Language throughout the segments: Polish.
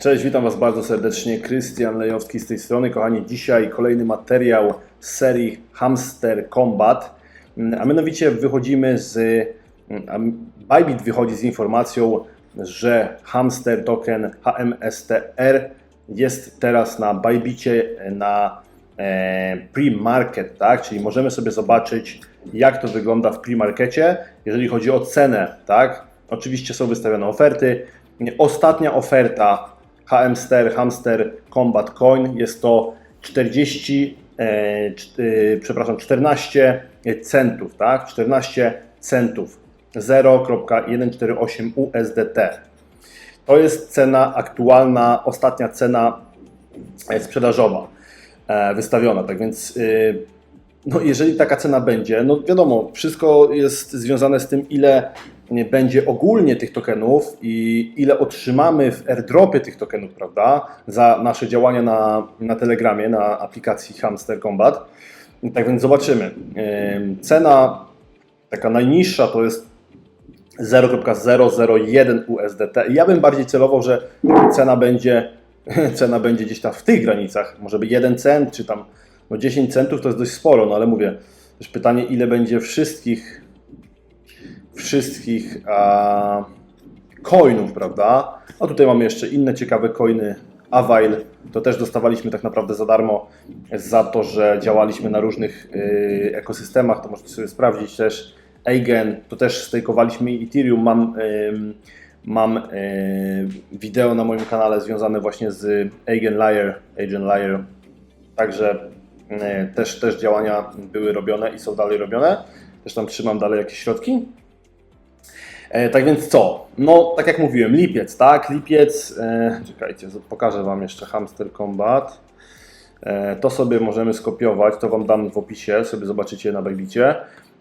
Cześć, witam Was bardzo serdecznie. Krystian Lejowski z tej strony. Kochani, dzisiaj kolejny materiał z serii Hamster Combat. A mianowicie wychodzimy z. Bybit wychodzi z informacją, że Hamster token HMSTR jest teraz na Bybicie na e, pre-market, tak? Czyli możemy sobie zobaczyć, jak to wygląda w pre-markecie, jeżeli chodzi o cenę, tak? Oczywiście są wystawione oferty. Ostatnia oferta Hamster, Hamster Combat Coin jest to 40, e, cz- e, przepraszam, 14 centów, tak? 14 centów. 0.148 USDT. To jest cena aktualna, ostatnia cena e, sprzedażowa e, wystawiona. Tak więc, y, no jeżeli taka cena będzie, no wiadomo, wszystko jest związane z tym, ile będzie ogólnie tych tokenów i ile otrzymamy w airdropie tych tokenów, prawda, za nasze działania na, na Telegramie, na aplikacji Hamster Combat. Tak więc zobaczymy. Ym, Cena taka najniższa to jest 0.001 USDT. Ja bym bardziej celował, że cena będzie, cena będzie gdzieś tam w tych granicach. Może by 1 cent, czy tam no 10 centów to jest dość sporo, no ale mówię, też pytanie, ile będzie wszystkich wszystkich a, coinów, prawda? A tutaj mamy jeszcze inne ciekawe coiny. Avail, to też dostawaliśmy tak naprawdę za darmo za to, że działaliśmy na różnych y, ekosystemach, to możecie sobie sprawdzić też. Eigen, to też stejkowaliśmy Ethereum, mam, ym, mam y, wideo na moim kanale związane właśnie z Eigen Layer, Eigen Layer, także y, też, też działania były robione i są dalej robione. Też tam trzymam dalej jakieś środki. E, tak więc co? No, tak jak mówiłem, lipiec, tak? Lipiec, e, czekajcie, pokażę Wam jeszcze Hamster Combat. E, to sobie możemy skopiować, to Wam dam w opisie, sobie zobaczycie na Bybicie.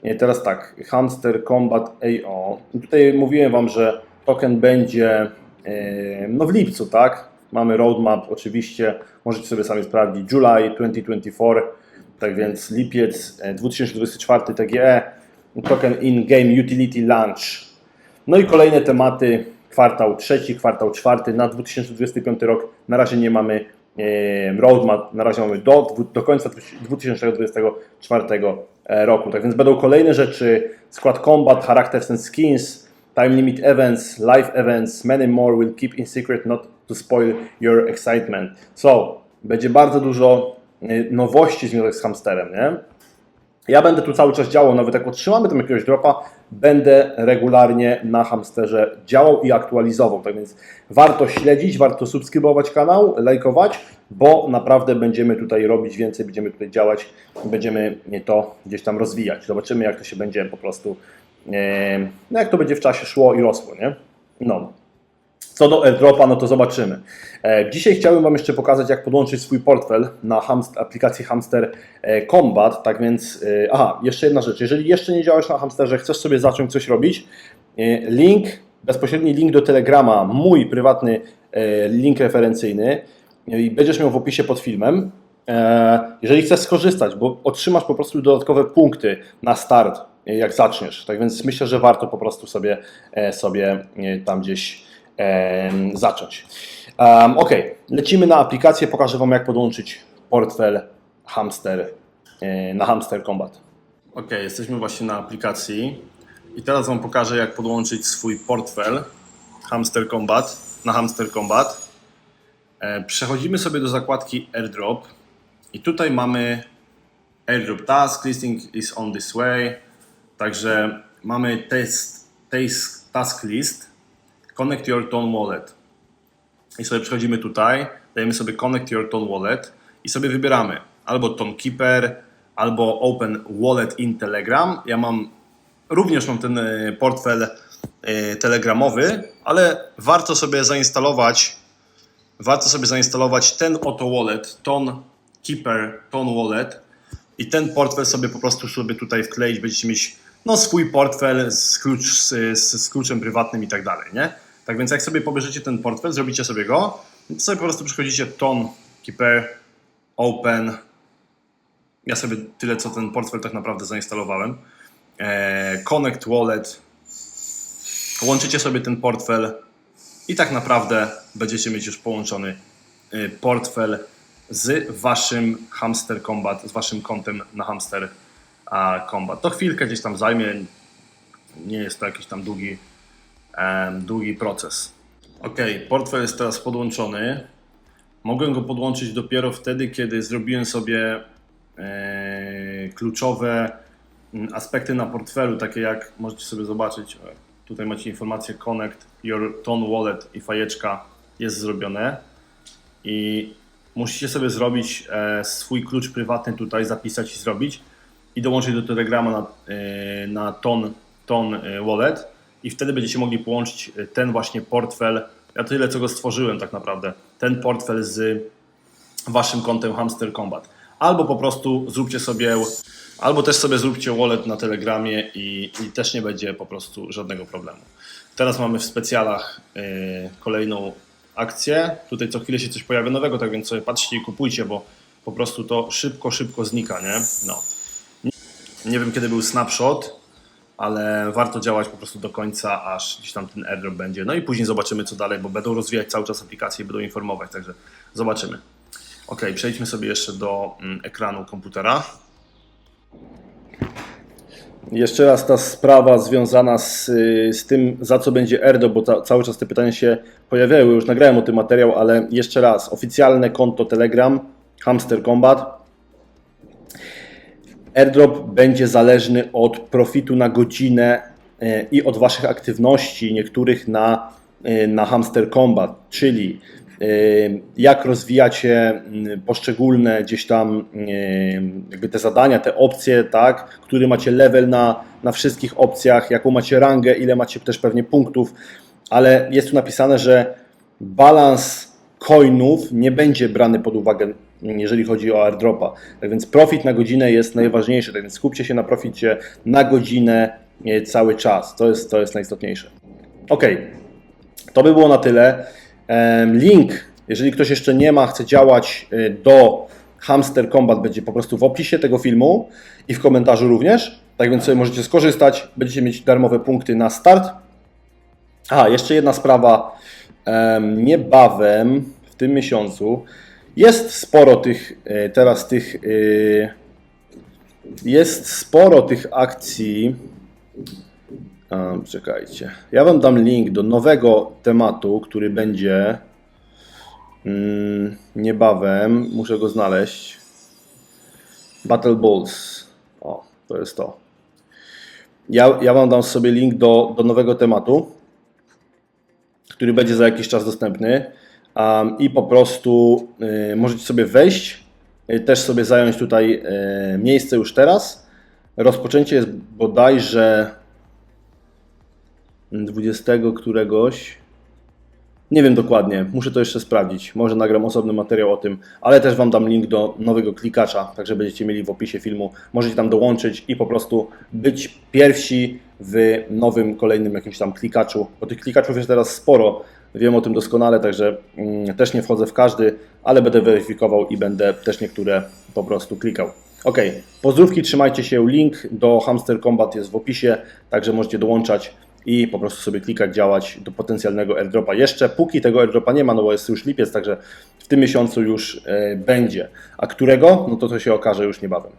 E, teraz tak, Hamster Combat AO. Tutaj mówiłem Wam, że token będzie e, no w lipcu, tak? Mamy roadmap, oczywiście, możecie sobie sami sprawdzić, July 2024, tak więc lipiec e, 2024 TGE, token in-game utility launch. No i kolejne tematy, kwartał trzeci, kwartał czwarty na 2025 rok. Na razie nie mamy e, roadmap, na razie mamy do, do końca 2024 e, roku. Tak więc będą kolejne rzeczy, skład combat, characters and skins, time limit events, live events, many more will keep in secret not to spoil your excitement. So, będzie bardzo dużo e, nowości związanych z hamsterem, nie? Ja będę tu cały czas działał, nawet jak otrzymamy tam jakiegoś dropa, będę regularnie na hamsterze działał i aktualizował. Tak więc warto śledzić, warto subskrybować kanał, lajkować, bo naprawdę będziemy tutaj robić więcej, będziemy tutaj działać, będziemy to gdzieś tam rozwijać. Zobaczymy, jak to się będzie po prostu, e, no jak to będzie w czasie szło i rosło, nie? No. Co do airdropa, no to zobaczymy. E, Dzisiaj chciałbym Wam jeszcze pokazać, jak podłączyć swój portfel na hamst- aplikacji Hamster e, Combat. Tak więc, e, aha, jeszcze jedna rzecz. Jeżeli jeszcze nie działasz na Hamsterze, chcesz sobie zacząć coś robić, link, bezpośredni link do Telegrama, mój prywatny link referencyjny będziesz miał w opisie pod filmem. Jeżeli chcesz skorzystać, bo otrzymasz po prostu dodatkowe punkty na start, jak zaczniesz. Tak więc myślę, że warto po prostu sobie, sobie tam gdzieś zacząć. Ok, lecimy na aplikację. Pokażę Wam, jak podłączyć portfel Hamster e, na Hamster Combat. Ok, jesteśmy właśnie na aplikacji i teraz Wam pokażę, jak podłączyć swój portfel Hamster Combat na Hamster Combat. E, Przechodzimy sobie do zakładki AirDrop i tutaj mamy AirDrop Task, listing is on this way. Także mamy test, test task list, connect your Tone Wallet. I sobie przechodzimy tutaj, dajemy sobie connect your Tone Wallet i sobie wybieramy albo Tone Keeper, albo Open Wallet in Telegram. Ja mam, również mam ten e, portfel e, telegramowy, ale warto sobie zainstalować warto sobie zainstalować ten oto wallet, Ton Keeper, Ton Wallet i ten portfel sobie po prostu sobie tutaj wkleić, będziecie mieć no, swój portfel z, klucz, z, z kluczem prywatnym i tak dalej, nie? Tak więc jak sobie pobierzecie ten portfel, zrobicie sobie go, to sobie po prostu przechodzicie Ton Keeper, Open, ja sobie tyle co ten portfel tak naprawdę zainstalowałem, e, Connect Wallet, łączycie sobie ten portfel i tak naprawdę będziecie mieć już połączony y, portfel z waszym Hamster Combat, z waszym kontem na Hamster Combat. To chwilkę gdzieś tam zajmie, nie jest to jakiś tam długi, długi proces. Ok, portfel jest teraz podłączony. Mogłem go podłączyć dopiero wtedy, kiedy zrobiłem sobie e, kluczowe mm, aspekty na portfelu, takie jak możecie sobie zobaczyć. o, Tutaj macie informację Connect Your Ton Wallet i fajeczka jest zrobione. I musicie sobie zrobić e, swój klucz prywatny tutaj, zapisać i zrobić i dołączyć do Telegrama na, e, na ton, ton e, Wallet i wtedy będziecie mogli połączyć e, ten właśnie portfel, ja tyle co go stworzyłem tak naprawdę, ten portfel z waszym kontem Hamster Combat. Albo po prostu zróbcie sobie, albo też sobie zróbcie wallet na Telegramie i, i też nie będzie po prostu żadnego problemu. Teraz mamy w specjalach e, kolejną akcję. Tutaj co chwilę się coś pojawia nowego, tak więc sobie patrzcie i kupujcie, bo po prostu to szybko, szybko znika, nie? No. Nie wiem kiedy był snapshot, ale warto działać po prostu do końca, aż gdzieś tam ten airdrop będzie. No i później zobaczymy co dalej, bo będą rozwijać cały czas aplikacje i będą informować, także zobaczymy. Ok, przejdźmy sobie jeszcze do mm, ekranu komputera. Jeszcze raz ta sprawa związana z, y, z tym, za co będzie airdrop, bo ca, cały czas te pytania się pojawiały. Już nagrałem o tym materiał, ale jeszcze raz. Oficjalne konto Telegram, Hamster Combat. Airdrop będzie zależny od profitu na godzinę e, i od Waszych aktywności, niektórych na, e, na Hamster Combat, czyli e, jak rozwijacie poszczególne gdzieś tam jakby te zadania, te opcje, tak, który macie level na, na wszystkich opcjach, jaką macie rangę, ile macie też pewnie punktów, ale jest tu napisane, że balans coinów nie będzie brany pod uwagę, jeżeli chodzi o airdropa. Tak więc profit na godzinę jest najważniejszy, tak więc skupcie się na proficie na godzinę e, cały czas. To jest, to jest najistotniejsze. Ok, to by było na tyle. Link, jeżeli ktoś jeszcze nie ma, chce działać e, do Hamster Combat, będzie po prostu w opisie tego filmu i w komentarzu również. Tak więc sobie możecie skorzystać, będziecie mieć darmowe punkty na start. A, jeszcze jedna sprawa. Em, Niebawem, w tym miesiącu, jest sporo tych, e, teraz tych, e, jest sporo tych akcji. Czekajcie. Ja Wam dam link do nowego tematu, który będzie mm, niebawem. Muszę go znaleźć. Battle Balls. O, to jest to. Ja, ja Wam dam sobie link do, do nowego tematu który będzie za jakiś czas dostępny. I po prostu y, możecie sobie wejść, y, też sobie zająć tutaj y, miejsce już teraz. Rozpoczęcie jest bodajże 20 któregoś. Nie wiem dokładnie, muszę to jeszcze sprawdzić. Może nagram osobny materiał o tym, ale też Wam dam link do nowego klikacza, także będziecie mieli w opisie filmu. Możecie tam dołączyć i po prostu być pierwsi w nowym, kolejnym jakimś tam klikaczu. Bo tych klikaczów jest teraz sporo, wiem o tym doskonale, także mm, też nie wchodzę w każdy, ale będę weryfikował i będę też niektóre po prostu klikał. Ok, pozdrówki, trzymajcie się. Link do Hamster Combat jest w opisie, także możecie dołączać i po prostu sobie klikać, działać do potencjalnego airdropa. Jeszcze póki tego airdropa nie ma, no bo jest już lipiec, także w tym miesiącu już e, będzie. A którego? No to to się okaże już niebawem.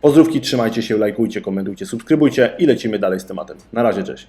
Pozdrówki, trzymajcie się, lajkujcie, komentujcie, subskrybujcie i lecimy dalej z tematem. Na razie, cześć.